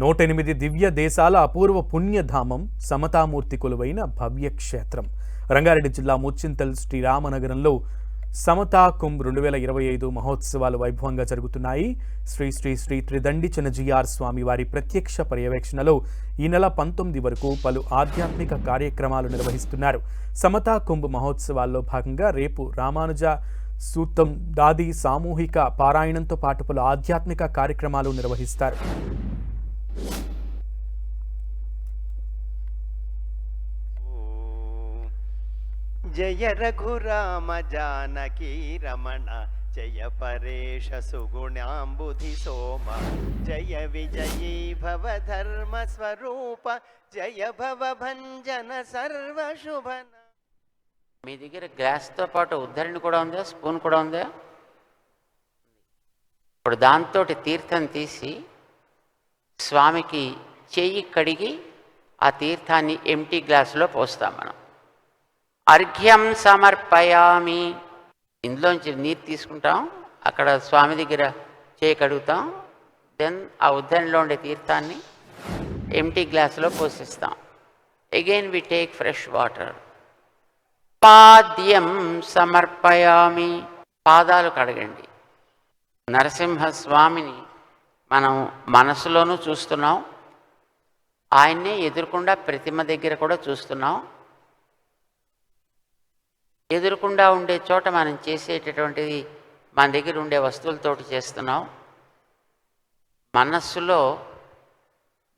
నూటెనిమిది దివ్య దేశాల అపూర్వ పుణ్యధామం సమతామూర్తి కొలువైన భవ్యక్షేత్రం. రంగారెడ్డి జిల్లా ముచ్చింతల్ శ్రీరామనగరంలో సమతా కుంభ్ రెండు వేల ఇరవై ఐదు మహోత్సవాలు వైభవంగా జరుగుతున్నాయి. శ్రీ శ్రీ శ్రీ త్రిదండి చిన్నజీఆర్ స్వామి వారి ప్రత్యక్ష పర్యవేక్షణలో ఈ నెల పంతొమ్మిది వరకు పలు ఆధ్యాత్మిక కార్యక్రమాలు నిర్వహిస్తున్నారు. సమతా కుంభ్ మహోత్సవాల్లో భాగంగా రేపు రామానుజ సూత్తం దాది సామూహిక పారాయణంతో పాటు పలు ఆధ్యాత్మిక కార్యక్రమాలు నిర్వహిస్తారు. జయ రఘురామ జానకీ రమణ జయ పరేష సుగుణాంబుధి సోమ జయ విజయీ భవ ధర్మ స్వరూప జయ భవ భంజన సర్వ శుభన మీ దగ్గర గ్లాస్తో పాటు ఉద్ధరణ కూడా ఉందా స్పూన్ కూడా ఉందా? ఇప్పుడు దాంతో తీర్థం తీసి స్వామికి చెయ్యి కడిగి ఆ తీర్థాన్ని ఎంటీ గ్లాసులో పోస్తాం మనం. అర్ఘ్యం సమర్పయామి. ఇందులోంచి నీరు తీసుకుంటాం. అక్కడ స్వామి దగ్గర చేయగడుగుతాం దెన్ ఆ ఉద్ధరణలో ఉండే తీర్థాన్ని ఎంటీ గ్లాసులో పోషిస్తాం again we take fresh water పాద్యం సమర్పయామి. పాదాలు కడగండి. నరసింహస్వామిని మనం మనసులోనూ చూస్తున్నాం. ఆయన్నే ఎదురుకుండా ప్రతిమ దగ్గర కూడా చూస్తున్నాం. ఎదురుకుండా ఉండే చోట మనం చేసేటటువంటిది మన దగ్గర ఉండే వస్తువులతోటి చేస్తున్నాం. మనస్సులో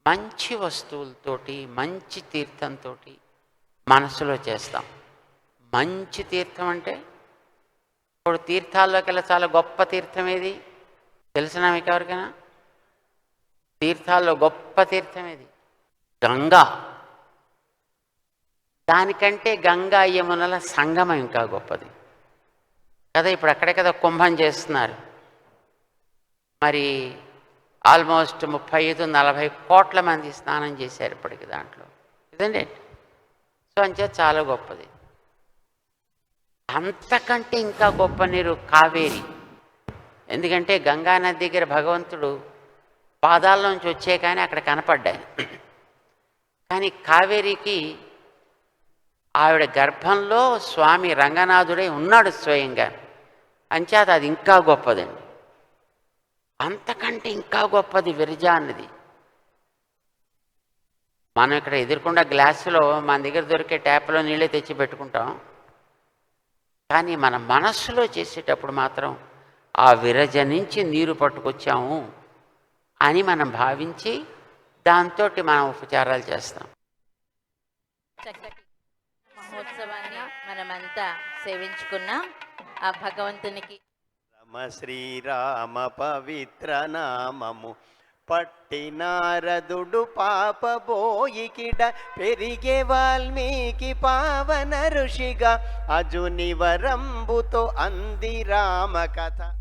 మంచి వస్తువులతోటి మంచి తీర్థంతో మనస్సులో చేస్తాం. మంచి తీర్థం అంటే ఇప్పుడు తీర్థాల్లోకెల్లా చాలా గొప్ప తీర్థం ఏది? తెలిసిన మీకు ఎవరికైనా? తీర్థాల్లో గొప్ప తీర్థం ఏది? గంగా. దానికంటే గంగా యమునల సంగమం ఇంకా గొప్పది. కదా ఇప్పుడు అక్కడే కదా కుంభం చేస్తున్నారు. మరి ఆల్మోస్ట్ ముప్పై ఐదు నలభై కోట్ల మంది స్నానం చేశారు ఇప్పటికి దాంట్లో. ఇదండి. సో అంచే చాలా గొప్పది. అంతకంటే ఇంకా గొప్ప నీరు కావేరి. ఎందుకంటే గంగా నది దగ్గర భగవంతుడు పాదాల నుంచి వచ్చే కానీ అక్కడ కనపడ్డాయి. కానీ కావేరికి ఆవిడ గర్భంలో స్వామి రంగనాథుడై ఉన్నాడు స్వయంగా. అంచేత అది ఇంకా గొప్పదండి. అంతకంటే ఇంకా గొప్పది విరజా అన్నది. మనం ఇక్కడ ఎదుర్కొన్న గ్లాసులో మన దగ్గర దొరికే ట్యాప్లో నీళ్ళే తెచ్చి పెట్టుకుంటాం. కానీ మన మనస్సులో చేసేటప్పుడు మాత్రం ఆ విరజ నుంచి నీరు పట్టుకొచ్చాము అని మనం భావించి దాంతో మనం ఉపచారాలు చేస్తాం. మహోత్సవాన్ని మనమంతా సేవించుకున్నాం. ఆ భగవంతునికి రమ శ్రీరామ పవిత్ర నామము. పట్టి నారదుడు పాప బోయికిడ పెరిగే వాల్మీకి పావన ఋషిగా. అజుని వరంబుతో అంది రామ కథ.